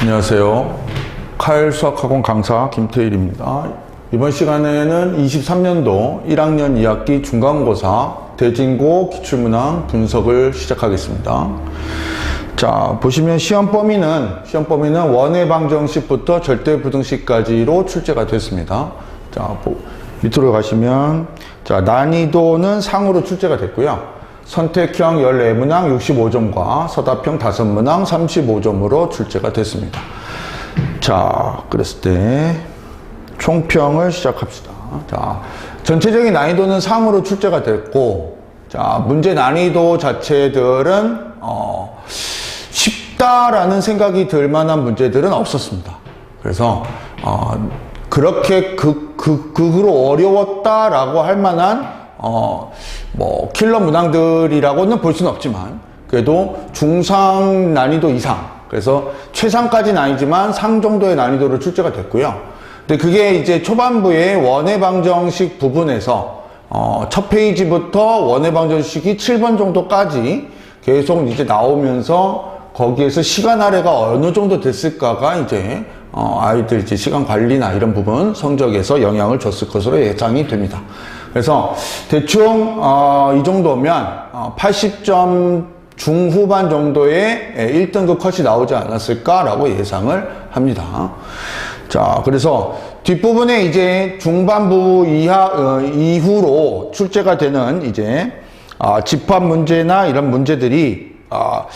안녕하세요. 칼 수학학원 강사 김태일입니다. 이번 시간에는 23년도 1학년 2학기 중간고사 대진고 기출문항 분석을 시작하겠습니다. 자, 보시면 시험 범위는, 시험 범위는 원의 방정식부터 절대 부등식까지로 출제가 됐습니다. 자, 보- 밑으로 가시면, 자, 난이도는 상으로 출제가 됐고요. 선택형 14문항 65점과 서답형 5문항 35점으로 출제가 됐습니다. 자, 그랬을 때 총평을 시작합시다. 자, 전체적인 난이도는 상으로 출제가 됐고, 자, 문제 난이도 자체들은, 어, 쉽다라는 생각이 들 만한 문제들은 없었습니다. 그래서, 어, 그렇게 극, 극, 극으로 어려웠다라고 할 만한, 어, 뭐, 킬러 문항들이라고는 볼 수는 없지만, 그래도 중상 난이도 이상, 그래서 최상까지는 아니지만 상 정도의 난이도로 출제가 됐고요. 근데 그게 이제 초반부에 원의 방정식 부분에서 어, 첫 페이지부터 원의 방정식이 7번 정도까지 계속 이제 나오면서 거기에서 시간 할애가 어느 정도 됐을까가 이제 어, 아이들 이제 시간 관리나 이런 부분 성적에서 영향을 줬을 것으로 예상이 됩니다. 그래서 대충 어, 이 정도면 어, 80점 중후반 정도의 1등급 컷이 나오지 않았을까라고 예상을 합니다. 자, 그래서 뒷부분에 이제 중반부 이하, 어, 이후로 출제가 되는 이제 아, 집합 문제나 이런 문제들이 아,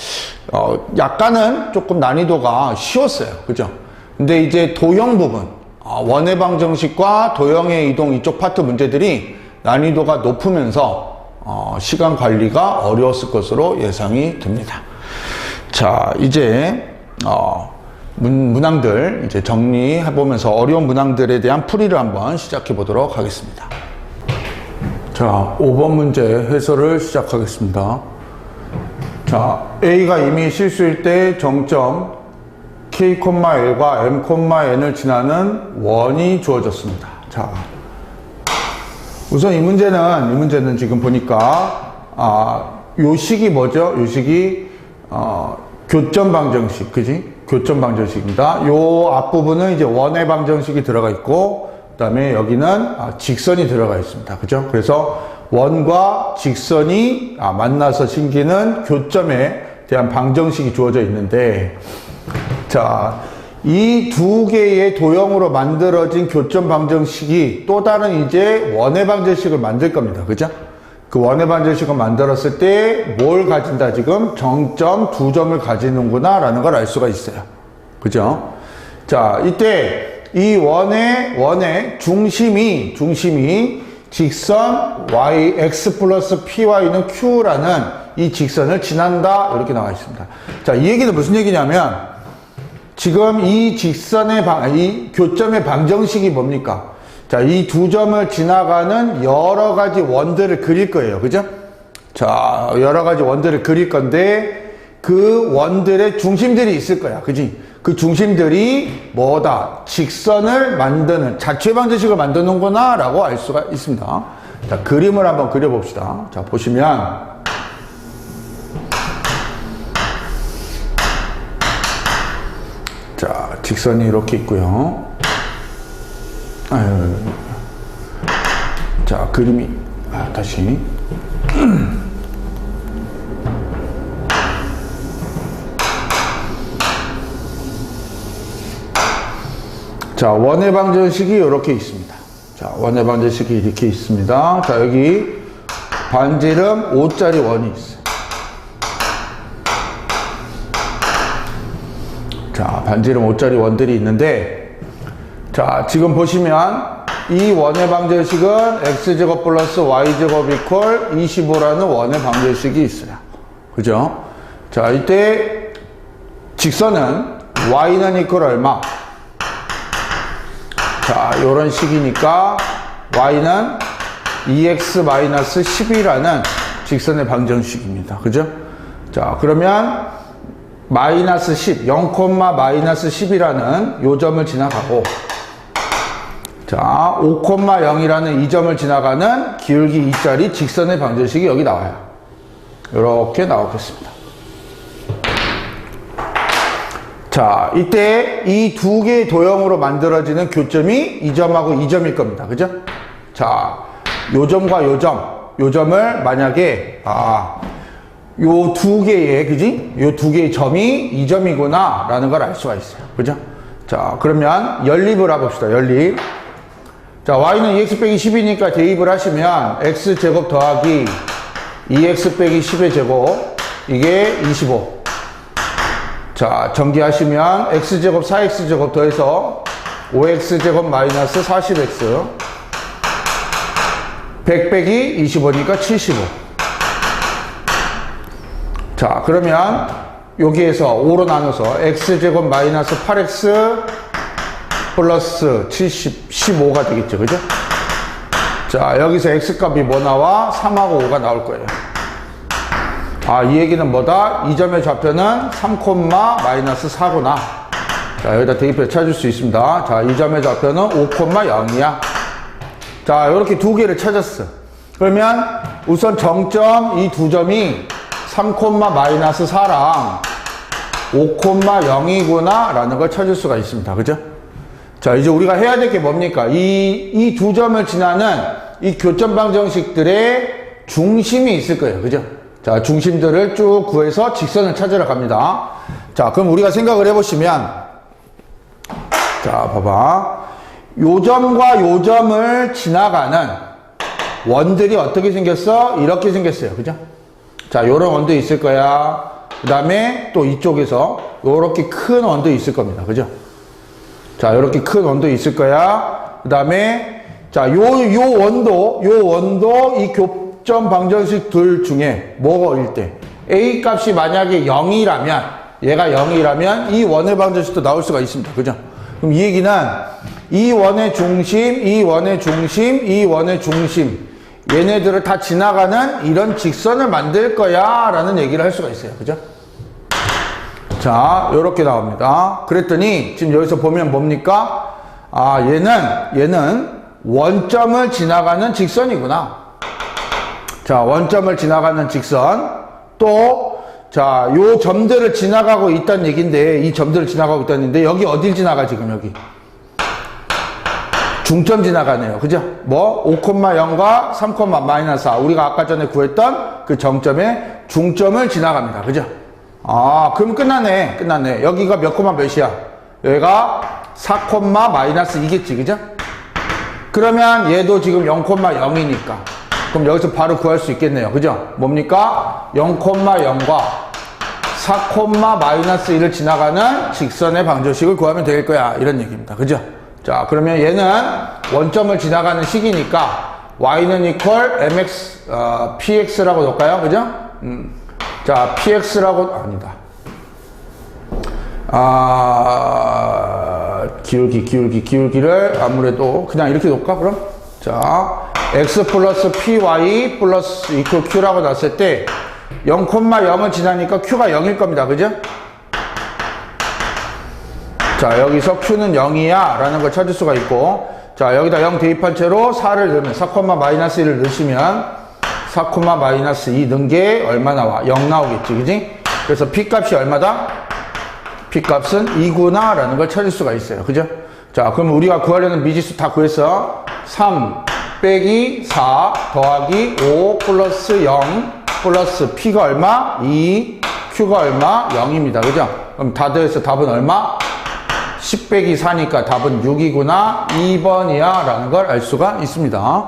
어, 약간은 조금 난이도가 쉬웠어요. 그죠? 근데 이제 도형 부분, 아, 원의 방정식과 도형의 이동 이쪽 파트 문제들이 난이도가 높으면서 어, 시간 관리가 어려웠을 것으로 예상이 됩니다. 자, 이제 어, 문, 문항들 이제 정리해 보면서 어려운 문항들에 대한 풀이를 한번 시작해 보도록 하겠습니다. 자, 5번 문제 해설을 시작하겠습니다. 자, A가 이미 실수일 때 정점 K, L과 M, N을 지나는 원이 주어졌습니다. 자, 우선 이 문제는 이 문제는 지금 보니까 아, 요 식이 뭐죠? 요 식이 어, 교점 방정식, 그지? 교점 방정식입니다. 요 앞부분은 이제 원의 방정식이 들어가 있고 그 다음에 여기는 아, 직선이 들어가 있습니다. 그죠? 그래서 원과 직선이 아, 만나서 생기는 교점에 대한 방정식이 주어져 있는데 자, 이 두 개의 도형으로 만들어진 교점 방정식이 또 다른 이제 원의 방정식을 만들 겁니다. 그죠? 그 원의 방정식을 만들었을 때 뭘 가진다 지금? 정점 두 점을 가지는구나 라는 걸 알 수가 있어요. 그죠? 자, 이때 이 원의, 원의 중심이, 중심이 직선 y, x 플러스 py는 q라는 이 직선을 지난다. 이렇게 나와 있습니다. 자, 이 얘기는 무슨 얘기냐면 지금 이 직선의 방, 이 교점의 방정식이 뭡니까? 자, 이 두 점을 지나가는 여러 가지 원들을 그릴 거예요. 그죠? 자, 여러 가지 원들을 그릴 건데, 그 원들의 중심들이 있을 거야. 그지? 그 중심들이 뭐다? 직선을 만드는, 자체 방정식을 만드는구나, 라고 알 수가 있습니다. 자, 그림을 한번 그려봅시다. 자, 보시면, 자, 직선이 이렇게 있고요. 아유, 자, 그림이, 아, 다시. 자, 원의 방정식이 이렇게 있습니다. 자, 원의 방정식이 이렇게 있습니다. 자, 여기 반지름 5짜리 원이 있어요. 자, 반지름 5짜리 원들이 있는데, 자, 지금 보시면 이 원의 방정식은 x제곱 플러스 y제곱 이퀄 25라는 원의 방정식이 있어요. 그죠? 자, 이때 직선은 y는 이퀄 얼마? 자, 요런 식이니까 y는 2x-10이라는 직선의 방정식입니다. 그죠? 자, 그러면 마이너스 10, 0, 마이너스 10이라는 요 점을 지나가고 자, 5,0이라는 이 점을 지나가는 기울기 2짜리 직선의 방정식이 여기 나와요. 이렇게 나오겠습니다. 자, 이때 이 두 개의 도형으로 만들어지는 교점이 이 점하고 이 점일 겁니다. 그죠? 자, 요 점과 요 점, 요 점을 만약에, 아, 요 두 개의, 그지? 요 두 개의 점이 이 점이구나, 라는 걸 알 수가 있어요. 그죠? 자, 그러면 연립을 해봅시다. 연립. 자, y는 2x 빼기 10이니까 대입을 하시면 x제곱 더하기 2x 빼기 10의 제곱, 이게 25. 자, 전기하시면 x제곱 4x제곱 더해서 5x제곱 마이너스 40x 100 빼기 25니까 75. 자, 그러면 여기에서 5로 나눠서 x제곱 마이너스 8x 플러스 70, 15가 되겠죠. 그죠? 자, 여기서 x값이 뭐 나와? 3하고 5가 나올 거예요. 아, 이 얘기는 뭐다? 이 점의 좌표는 3, 마이너스 4구나. 자, 여기다 대입해 찾을 수 있습니다. 자, 이 점의 좌표는 5, 0이야. 자, 이렇게 두 개를 찾았어. 그러면 우선 정점 이 두 점이 3, 마이너스 4랑 5, 0이구나 라는 걸 찾을 수가 있습니다. 그죠? 자, 이제 우리가 해야 될 게 뭡니까? 이, 이 두 점을 지나는 이 교점 방정식들의 중심이 있을 거예요. 그죠? 자, 중심들을 쭉 구해서 직선을 찾으러 갑니다. 자, 그럼 우리가 생각을 해보시면, 자, 봐봐. 요 점과 요 점을 지나가는 원들이 어떻게 생겼어? 이렇게 생겼어요. 그죠? 자, 요런 원도 있을 거야. 그 다음에 또 이쪽에서 요렇게 큰 원도 있을 겁니다. 그죠? 자, 요렇게 큰 원도 있을 거야. 그 다음에, 자, 요, 요 원도, 요 원도 이 교점 방정식 둘 중에 뭐일 때? A 값이 만약에 0이라면, 얘가 0이라면 이 원의 방정식도 나올 수가 있습니다. 그죠? 그럼 이 얘기는 이 원의 중심, 이 원의 중심, 이 원의 중심, 얘네들을 다 지나가는 이런 직선을 만들 거야 라는 얘기를 할 수가 있어요. 그죠? 자, 요렇게 나옵니다. 그랬더니 지금 여기서 보면 뭡니까? 아, 얘는 얘는 원점을 지나가는 직선이구나. 자, 원점을 지나가는 직선. 또 자, 요 점들을 지나가고 있다는 얘기인데 이 점들을 지나가고 있다는 얘기인데 여기 어딜 지나가 지금 여기? 중점 지나가네요. 그죠? 뭐 5,0과 3, 마이너스 4. 우리가 아까 전에 구했던 그 정점의 중점을 지나갑니다. 그죠? 아, 그럼 끝나네. 끝났네. 여기가 몇 코마 몇이야? 여기가 4 콤마 마이너스 2겠지. 그죠? 그러면 얘도 지금 0 콤마 0이니까. 그럼 여기서 바로 구할 수 있겠네요. 그죠? 뭡니까? 0 콤마 0과 4 콤마 마이너스 1을 지나가는 직선의 방정식을 구하면 될 거야. 이런 얘기입니다. 그죠? 자, 그러면 얘는 원점을 지나가는 시기니까 y는 equal mx, 어, px라고 놓을까요? 그죠? 음. 자, px라고, 아니다. 아, 기울기, 기울기, 기울기를 아무래도 그냥 이렇게 놓을까, 그럼? 자, x 플러스 py 플러스 equal q라고 놨을 때 0,0을 지나니까 q가 0일 겁니다. 그죠? 자, 여기서 q는 0이야 라는 걸 찾을 수가 있고 자, 여기다 0 대입한 채로 4를 넣으면 4, 마이너스 1을 넣으시면 4, 마이너스 2 넣은 게 얼마 나와? 0 나오겠지, 그지? 그래서 p 값이 얼마다? p 값은 2구나 라는 걸 찾을 수가 있어요. 그죠? 자, 그럼 우리가 구하려는 미지수 다 구했어. 3 빼기 4 더하기 5 플러스 0 플러스 p가 얼마? 2 q가 얼마? 0입니다. 그죠? 그럼 다 더해서 답은 얼마? 10 빼기 4니까 답은 6이구나. 2번이야 라는 걸 알 수가 있습니다.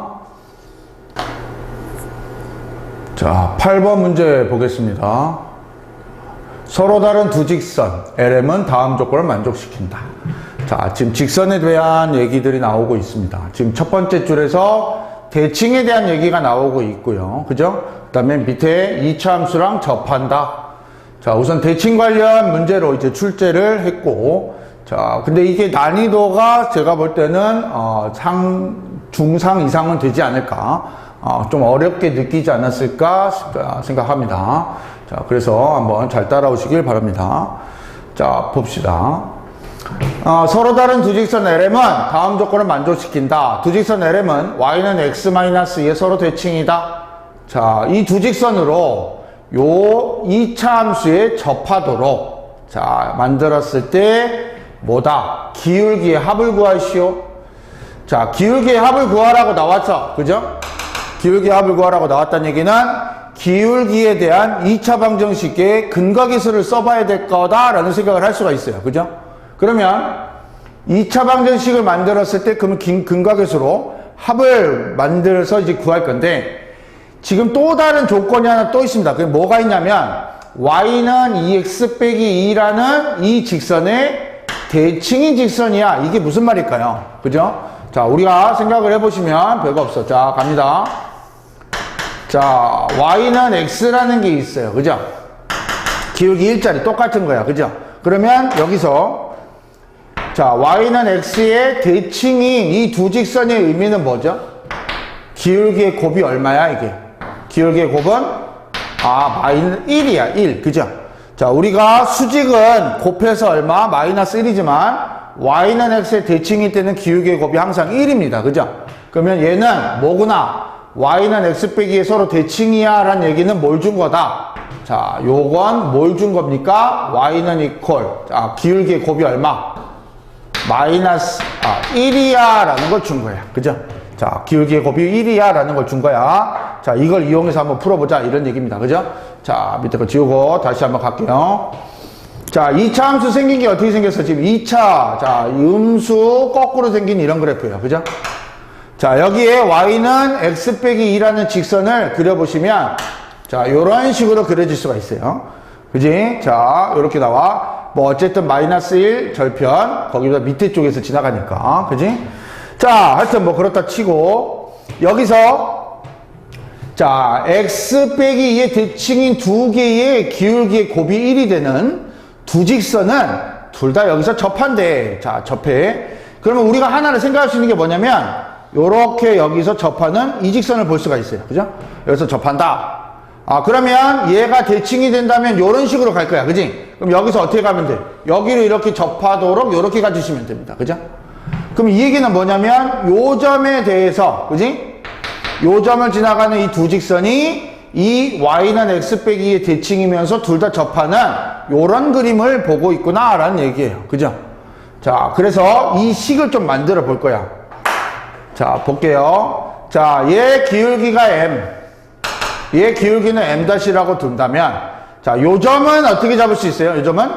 자 8번 문제 보겠습니다. 서로 다른 두 직선 LM은 다음 조건을 만족시킨다. 자 지금 직선에 대한 얘기들이 나오고 있습니다. 지금 첫 번째 줄에서 대칭에 대한 얘기가 나오고 있고요. 그죠? 그 다음에 밑에 2차 함수랑 접한다. 자 우선 대칭 관련 문제로 이제 출제를 했고 자, 근데 이게 난이도가 제가 볼 때는 어, 상 중상 이상은 되지 않을까, 어, 좀 어렵게 느끼지 않았을까 생각합니다. 자, 그래서 한번 잘 따라오시길 바랍니다. 자, 봅시다. 어, 서로 다른 두 직선 LM은 다음 조건을 만족시킨다. 두 직선 LM은 y는 x-2의 서로 대칭이다. 자, 이 두 직선으로 요 2차 함수에 접하도록 자, 만들었을 때 뭐다? 기울기의 합을 구하시오. 자, 기울기의 합을 구하라고 나왔어. 그죠? 기울기의 합을 구하라고 나왔다는 얘기는 기울기에 대한 2차 방정식의 근각의수를 써봐야 될 거다라는 생각을 할 수가 있어요. 그죠? 그러면 2차 방정식을 만들었을 때 그러면 긴- 근각의수로 합을 만들어서 이제 구할 건데 지금 또 다른 조건이 하나 또 있습니다. 그게 뭐가 있냐면 y는 2x 빼기 2라는 이 직선의 대칭인 직선이야. 이게 무슨 말일까요? 그죠? 자, 우리가 생각을 해보시면 별거 없어. 자, 갑니다. 자, y는 x라는 게 있어요. 그죠? 기울기 일자리 똑같은 거야. 그죠? 그러면 여기서 자, y는 x의 대칭인 이 두 직선의 의미는 뭐죠? 기울기의 곱이 얼마야, 이게? 기울기의 곱은 아, 마이너스 1이야, 1. 그죠? 자, 우리가 수직은 곱해서 얼마? 마이너스 1이지만 y는 x의 대칭일 때는 기울기의 곱이 항상 1입니다. 그죠? 그러면 얘는 뭐구나? y는 x 빼기에 서로 대칭이야 라는 얘기는 뭘 준 거다? 자, 요건 뭘 준 겁니까? y는 이퀄. 자, 기울기의 곱이 얼마? 마이너스 아 1이야 라는 걸 준 거야 그죠 자 기울기의 곱이 1이야 라는 걸 준 거야 자 이걸 이용해서 한번 풀어보자 이런 얘기입니다 그죠 자 밑에 거 지우고 다시 한번 갈게요. 자 2차 함수 생긴 게 어떻게 생겼어? 지금 2차. 자 음수 거꾸로 생긴 이런 그래프예요. 그죠? 자 여기에 y는 x 빼기 2라는 직선을 그려보시면 자 요런 식으로 그려질 수가 있어요. 그지? 자 요렇게 나와. 뭐 어쨌든 마이너스 1 절편 거기다 밑에 쪽에서 지나가니까. 그지? 자 하여튼 뭐 그렇다 치고 여기서 자 x 빼기 2의 대칭인 두 개의 기울기의 곱이 1이 되는 두 직선은 둘 다 여기서 접한대. 자 접해. 그러면 우리가 하나를 생각할 수 있는 게 뭐냐면 요렇게 여기서 접하는 이 직선을 볼 수가 있어요. 그죠? 여기서 접한다. 아 그러면 얘가 대칭이 된다면 이런 식으로 갈 거야. 그지? 그럼 여기서 어떻게 가면 돼? 여기를 이렇게 접하도록 이렇게 가주시면 됩니다. 그죠? 그럼 이 얘기는 뭐냐면 요 점에 대해서 그지 요 점을 지나가는 이 두 직선이 이 y는 x 빼기의 대칭이면서 둘 다 접하는 요런 그림을 보고 있구나 라는 얘기예요 그죠 자 그래서 이 식을 좀 만들어 볼 거야 자 볼게요 자 얘 기울기가 m 얘 기울기는 m-라고 둔다면 자, 요 점은 어떻게 잡을 수 있어요? 요 점은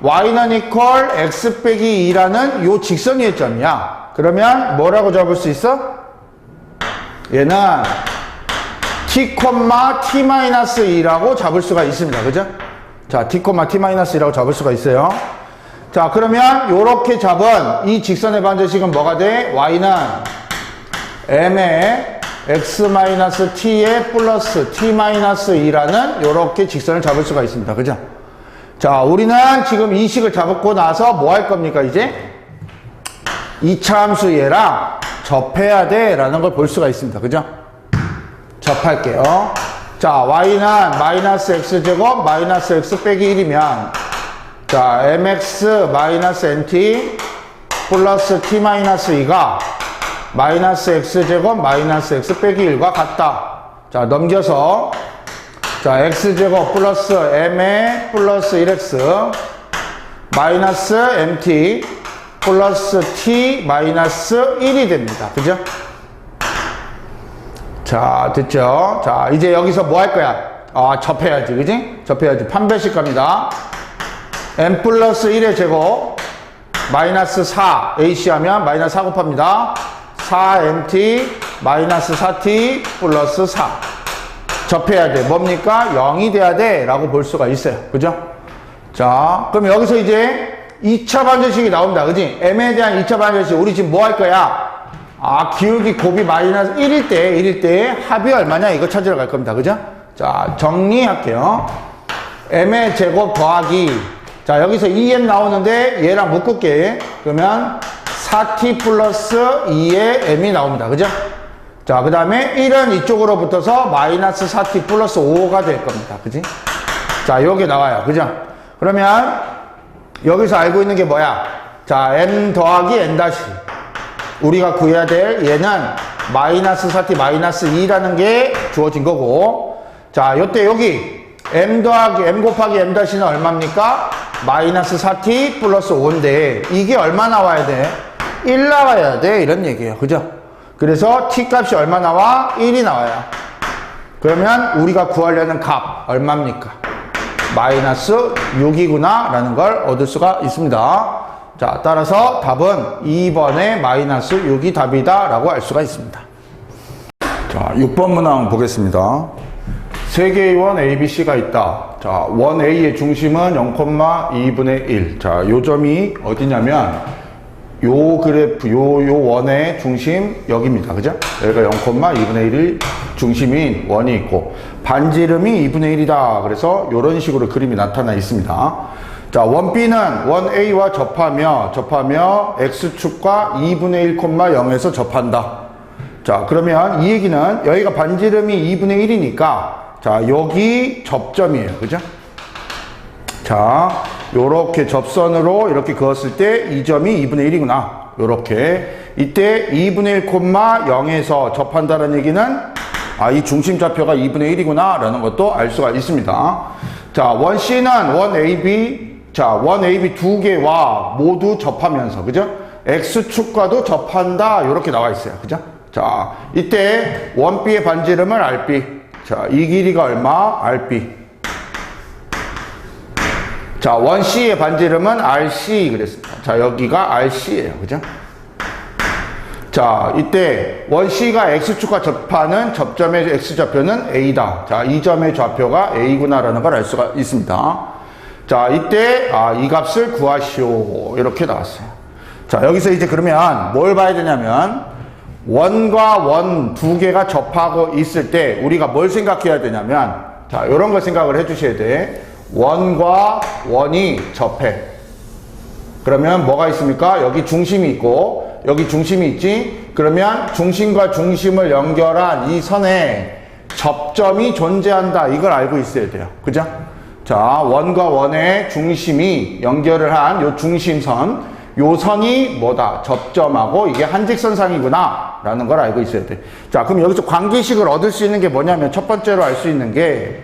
y는 equal x 빼기 2라는 요 직선 위의 점이야. 그러면 뭐라고 잡을 수 있어? 얘는 t, t-2라고 잡을 수가 있습니다. 그죠? 자, t, t-2라고 잡을 수가 있어요. 자, 그러면 요렇게 잡은 이 직선의 반대식은 뭐가 돼? y는 m의 x-t에 플러스 t-2라는 이렇게 직선을 잡을 수가 있습니다. 그죠? 자, 우리는 지금 이 식을 잡고 나서 뭐 할 겁니까, 이제? 2차 함수 얘랑 접해야 돼 라는 걸 볼 수가 있습니다. 그죠? 접할게요. 자, y는 마이너스 x제곱 마이너스 x 빼기 1이면 자, mx 마이너스 nt 플러스 t-2가 마이너스 x제곱 마이너스 x 빼기 1과 같다. 자, 넘겨서 자, x제곱 플러스 ma 플러스 1x 마이너스 mt 플러스 t 마이너스 1이 됩니다. 그죠? 자, 됐죠? 자, 이제 여기서 뭐 할 거야? 아, 접해야지. 그지? 접해야지. 판별식 갑니다. m 플러스 1의 제곱 마이너스 4 ac 하면 마이너스 4 곱합니다. 4mt 마이너스 4t 플러스 4 접해야 돼 뭡니까 0이 돼야 돼 라고 볼 수가 있어요 그죠 자 그럼 여기서 이제 2차 반전식이 나옵니다 그지 m에 대한 2차 반전식 우리 지금 뭐 할 거야 아 기울기 곱이 마이너스 1일 때 1일 때 합이 얼마냐 이거 찾으러 갈 겁니다 그죠 자 정리할게요 m의 제곱 더하기 자 여기서 2m 나오는데 얘랑 묶을게 그러면 4t 플러스 2의 m이 나옵니다. 그죠? 자, 그 다음에 1은 이쪽으로 붙어서 마이너스 4t 플러스 5가 될 겁니다. 그지? 자, 요게 나와요. 그죠? 그러면 여기서 알고 있는 게 뭐야? 자, m 더하기 n 다시. 우리가 구해야 될 얘는 마이너스 4t 마이너스 2라는 게 주어진 거고. 자, 요때 여기 m 더하기 m 곱하기 m 다시는 얼마입니까? 마이너스 4t 플러스 5인데 이게 얼마 나와야 돼? 1 나와야 돼 이런 얘기예요 그죠? 그래서 t 값이 얼마 나와? 1이 나와요 그러면 우리가 구하려는 값 얼마입니까? 마이너스 6이구나 라는 걸 얻을 수가 있습니다 자 따라서 답은 2번의 마이너스 6이 답이다 라고 알 수가 있습니다 자, 6번 문항 보겠습니다. 세 개의 원 A, B, C가 있다. 자, 원 A의 중심은 0,2분의 1. 자, 요 점이 어디냐면 요 그래프, 요, 요 원의 중심 여기입니다. 그죠? 여기가 0,2분의 1이 중심인 원이 있고 반지름이 2분의 1이다. 그래서 요런 식으로 그림이 나타나 있습니다. 자, 원 B는 원 A와 접하며 접하며 X축과 2분의 1,0에서 접한다. 자, 그러면 이 얘기는 여기가 반지름이 2분의 1이니까 자, 여기 접점이에요. 그죠? 자, 요렇게 접선으로 이렇게 그었을 때 이 점이 2분의 1이구나. 요렇게. 이때 2분의 1,0에서 접한다는 얘기는 아, 이 중심 좌표가 2분의 1이구나. 라는 것도 알 수가 있습니다. 자, 원 C는 원 AB, 자, 원 AB 두 개와 모두 접하면서, 그죠? X축과도 접한다. 요렇게 나와 있어요. 그죠? 자, 이때 원 B의 반지름은 RB. 자, 이 길이가 얼마? RB. 자, 원 C의 반지름은 RC 그랬습니다. 자, 여기가 RC예요. 그죠? 자, 이때 원 C가 X축과 접하는 접점의 X좌표는 A다. 자, 이 점의 좌표가 A구나라는 걸 알 수가 있습니다. 자, 이때 아, 이 값을 구하시오. 이렇게 나왔어요. 자, 여기서 이제 그러면 뭘 봐야 되냐면 원과 원 두 개가 접하고 있을 때 우리가 뭘 생각해야 되냐면 자, 이런 걸 생각을 해 주셔야 돼. 원과 원이 접해. 그러면 뭐가 있습니까? 여기 중심이 있고 여기 중심이 있지? 그러면 중심과 중심을 연결한 이 선에 접점이 존재한다. 이걸 알고 있어야 돼요. 그죠? 자, 원과 원의 중심이 연결을 한 요 중심선, 요 선이 뭐다? 접점하고 이게 한직선상이구나. 라는 걸 알고 있어야 돼. 자, 그럼 여기서 관계식을 얻을 수 있는 게 뭐냐면 첫 번째로 알 수 있는 게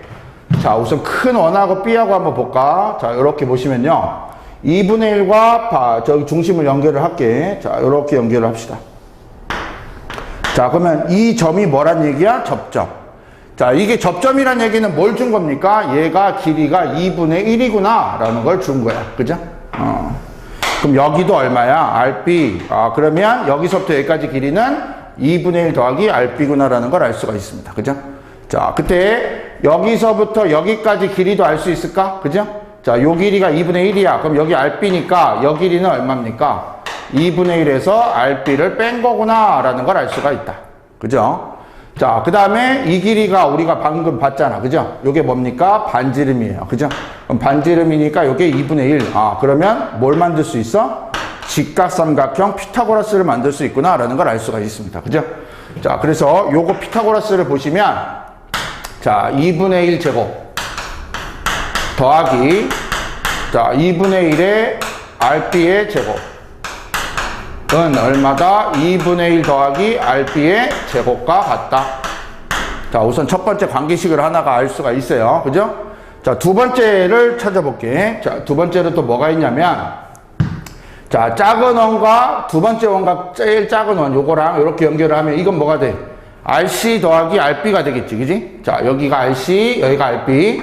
자, 우선 큰 원하고 B하고 한번 볼까? 자, 이렇게 보시면요. 2분의 1과 바, 저기 중심을 연결을 할게. 자, 이렇게 연결을 합시다. 자, 그러면 이 점이 뭐란 얘기야? 접점. 자, 이게 접점이란 얘기는 뭘 준 겁니까? 얘가 길이가 2분의 1이구나. 라는 걸 준 거야. 그죠? 어. 그럼 여기도 얼마야? RB. 아, 그러면 여기서부터 여기까지 길이는 2분의 1 더하기 RB구나라는 걸 알 수가 있습니다. 그죠? 자, 그때 여기서부터 여기까지 길이도 알 수 있을까? 그죠? 자, 요 길이가 2분의 1이야. 그럼 여기 RB니까 여 길이는 얼마입니까? 2분의 1에서 RB를 뺀 거구나 라는 걸 알 수가 있다. 그죠? 자, 그 다음에 이 길이가 우리가 방금 봤잖아. 그죠? 요게 뭡니까? 반지름이에요. 그죠? 그럼 반지름이니까 요게 2분의 1. 아, 그러면 뭘 만들 수 있어? 직각삼각형 피타고라스를 만들 수 있구나 라는 걸 알 수가 있습니다. 그죠? 자, 그래서 요거 피타고라스를 보시면 자, 2분의 1 제곱 더하기 자, 2분의 1의 RB의 제곱 은 얼마다? 2분의 1 더하기 RB의 제곱과 같다. 자, 우선 첫 번째 관계식을 하나가 알 수가 있어요. 그죠? 자, 두 번째를 찾아볼게. 자, 두 번째로 또 뭐가 있냐면 자, 작은 원과 두 번째 원과 제일 작은 원 요거랑 이렇게 연결을 하면 이건 뭐가 돼? RC 더하기 RB가 되겠지, 그지? 자, 여기가 RC, 여기가 RB.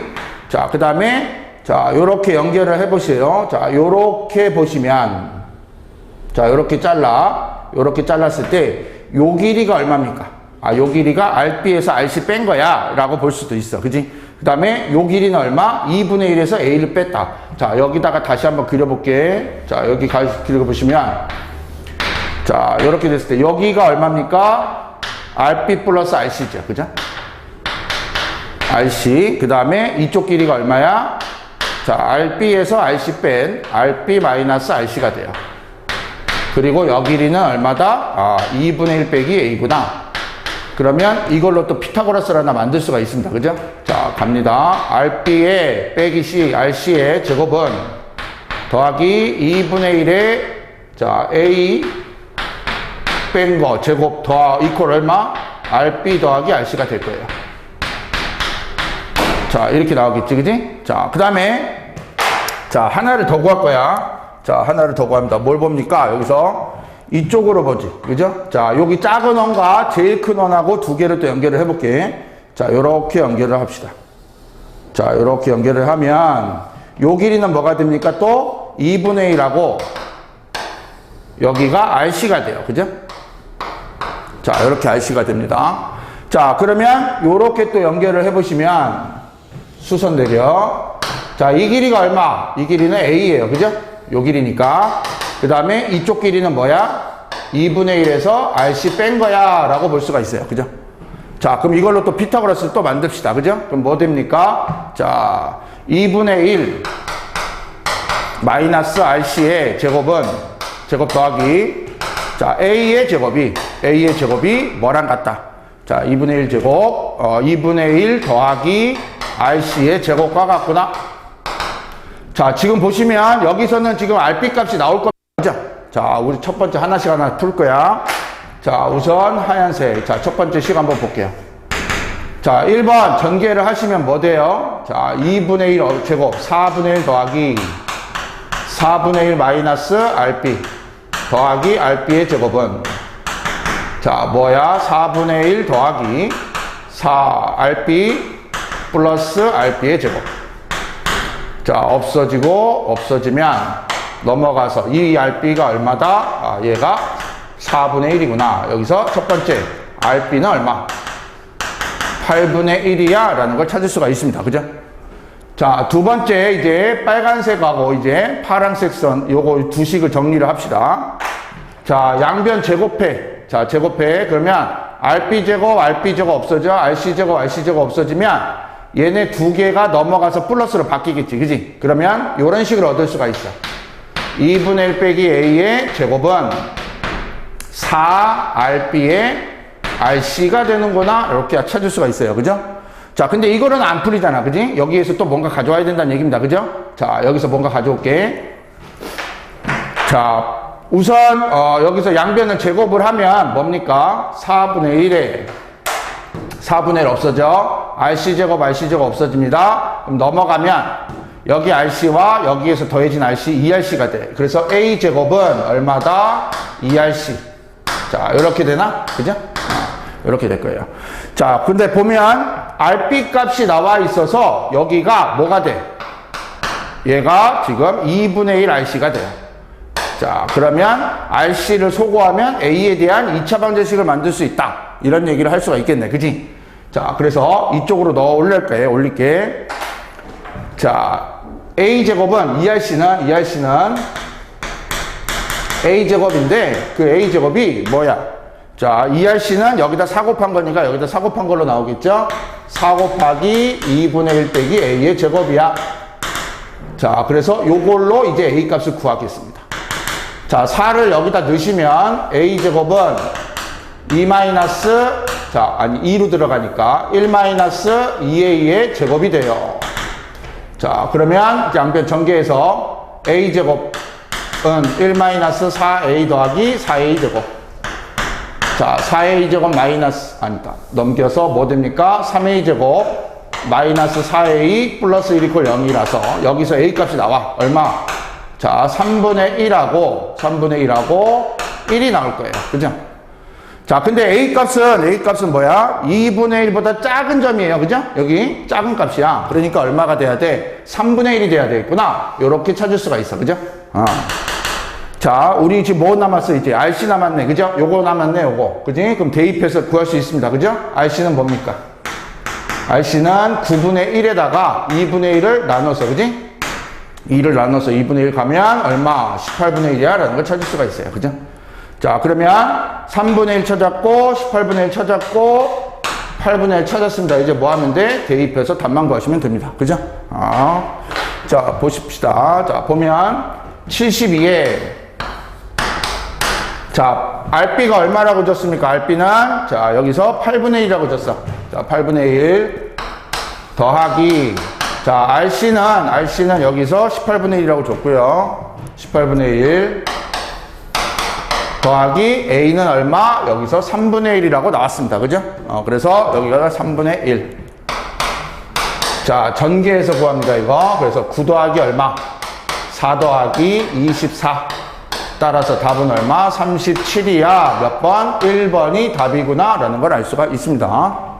자, 그 다음에, 자, 요렇게 연결을 해보세요. 자, 요렇게 보시면, 자, 요렇게 잘라. 요렇게 잘랐을 때, 요 길이가 얼마입니까? 아, 요 길이가 RB에서 RC 뺀 거야. 라고 볼 수도 있어. 그지? 그 다음에 요 길이는 얼마? 2분의 1에서 A를 뺐다. 자, 여기다가 다시 한번 그려볼게. 자, 여기 가, 그려보시면, 자, 요렇게 됐을 때, 여기가 얼마입니까? RB 플러스 RC죠. 그죠? RC. 그 다음에 이쪽 길이가 얼마야? 자, RB에서 RC 뺀 RB 마이너스 RC가 돼요. 그리고 여 길이는 얼마다? 아, 2분의 1 빼기 A구나. 그러면 이걸로 또 피타고라스를 하나 만들 수가 있습니다. 그죠? 자, 갑니다. RB의 빼기 C, RC의 제곱은 더하기 2분의 1의 자, A 뺀 거 제곱 더 이퀄 얼마? RB 더하기 RC가 될 거예요. 자, 이렇게 나오겠지, 그지? 자, 그 다음에 자, 하나를 더 구할 거야. 자, 하나를 더 구합니다. 뭘 봅니까? 여기서 이쪽으로 보지. 그죠? 자, 여기 작은 원과 제일 큰 원하고 두 개를 또 연결을 해볼게. 자, 요렇게 연결을 합시다. 자, 요렇게 연결을 하면 요 길이는 뭐가 됩니까? 또 2분의 1하고 여기가 RC가 돼요. 그죠? 자, 이렇게 RC가 됩니다. 자, 그러면 요렇게 또 연결을 해보시면 수선 내려. 자, 이 길이가 얼마? 이 길이는 A예요. 그죠? 요 길이니까. 그 다음에 이쪽 길이는 뭐야? 2분의 1에서 RC 뺀 거야. 라고 볼 수가 있어요. 그죠? 자, 그럼 이걸로 또 피타고라스를 또 만듭시다. 그죠? 그럼 뭐 됩니까? 자, 2분의 1 마이너스 RC의 제곱은 제곱 더하기 자 A의 제곱이 A의 제곱이 뭐랑 같다 자 2분의 1 제곱 어, 2분의 1 더하기 RC의 제곱과 같구나. 자 지금 보시면 여기서는 지금 RB 값이 나올 거죠 자 우리 첫 번째 하나씩 하나 풀 거야. 자 우선 하얀색. 자 첫 번째 식 한번 볼게요. 자 1번 전개를 하시면 뭐 돼요? 자 2분의 1 제곱 4분의 1 더하기 4분의 1 마이너스 RB 더하기 RB의 제곱은? 자 뭐야? 4분의 1 더하기 4 RB 플러스 RB의 제곱 자 없어지고 없어지면 넘어가서 이 RB가 얼마다 아, 얘가 4분의 1이구나 여기서 첫 번째 RB는 얼마 8분의 1이야 라는 걸 찾을 수가 있습니다 그죠 자, 두 번째 이제 빨간색하고 이제 파란색 선 요거 두 식을 정리를 합시다. 자, 양변 제곱해. 자, 제곱해. 그러면 RB 제곱, RB 제곱 없어져. RC 제곱, RC 제곱 없어지면 얘네 두 개가 넘어가서 플러스로 바뀌겠지. 그지? 그러면 요런 식을 얻을 수가 있어. 2분의 1 빼기 A의 제곱은 4RB의 RC가 되는구나. 이렇게 찾을 수가 있어요. 그죠? 자, 근데 이거는 안 풀리잖아. 그지? 여기에서 또 뭔가 가져와야 된다는 얘기입니다. 그죠? 자, 여기서 뭔가 가져올게. 자, 우선, 어, 여기서 양변을 제곱을 하면 뭡니까? 4분의 1에 4분의 1 없어져. RC 제곱, RC 제곱 없어집니다. 그럼 넘어가면 여기 RC와 여기에서 더해진 RC, 2RC가 돼. 그래서 A 제곱은 얼마다? 2RC. 자, 이렇게 되나? 그죠? 이렇게 될 거예요. 자, 근데 보면 RB 값이 나와 있어서 여기가 뭐가 돼? 얘가 지금 2분의 1 RC가 돼요. 자, 그러면 RC를 소거하면 A에 대한 2차 방정식을 만들 수 있다. 이런 얘기를 할 수가 있겠네. 그지? 자, 그래서 이쪽으로 넣어 올릴 거예요. 올릴게. 자, A 제곱은 2RC는, 2RC는 A 제곱인데 그 A 제곱이 뭐야? 자, ERC는 여기다 4 곱한 거니까 여기다 4 곱한 걸로 나오겠죠? 4 곱하기 2분의 1 빼기 A의 제곱이야. 자, 그래서 요걸로 이제 A 값을 구하겠습니다. 자, 4를 여기다 넣으시면 A 제곱은 2 마이너스, 자, 아니, 2로 들어가니까 1 마이너스 2A의 제곱이 돼요. 자, 그러면 양변 전개해서 A 제곱은 1 마이너스 4A 더하기 4A 제곱. 자, 4a 제곱 마이너스, 아니다. 넘겨서 뭐 됩니까? 3a 제곱 마이너스 4a 플러스 1 이퀄 0이라서 여기서 a 값이 나와. 얼마? 자, 3분의 1하고 3분의 1하고 1이 나올 거예요. 그죠? 자, 근데 a 값은 a 값은 뭐야? 2분의 1보다 작은 점이에요. 그죠? 여기 작은 값이야. 그러니까 얼마가 돼야 돼? 3분의 1이 돼야 되겠구나. 요렇게 찾을 수가 있어. 그죠? 어. 자, 우리 지금 뭐 남았어? 이제 RC 남았네. 그죠? 요거 남았네, 요거. 그지? 그럼 대입해서 구할 수 있습니다. 그죠? RC는 뭡니까? RC는 9분의 1에다가 2분의 1을 나눠서, 그지? 2를 나눠서 2분의 1 가면 얼마? 18분의 1이야. 라는 걸 찾을 수가 있어요. 그죠? 자, 그러면 3분의 1 찾았고, 18분의 1 찾았고, 8분의 1 찾았습니다. 이제 뭐 하면 돼? 대입해서 답만 구하시면 됩니다. 그죠? 아. 자, 보십시다. 자, 보면 72에 자, RB가 얼마라고 줬습니까? RB는 자, 여기서 8분의 1이라고 줬어. 자, 8분의 1 더하기 자, RC는 RC는 여기서 18분의 1이라고 줬고요. 18분의 1 더하기 A는 얼마? 여기서 3분의 1이라고 나왔습니다. 그죠? 어, 그래서 여기가 3분의 1. 자, 전개해서 구합니다, 이거. 그래서 9 더하기 얼마? 4 더하기 24. 따라서 답은 얼마? 37이야. 몇 번? 1번이 답이구나. 라는 걸 알 수가 있습니다.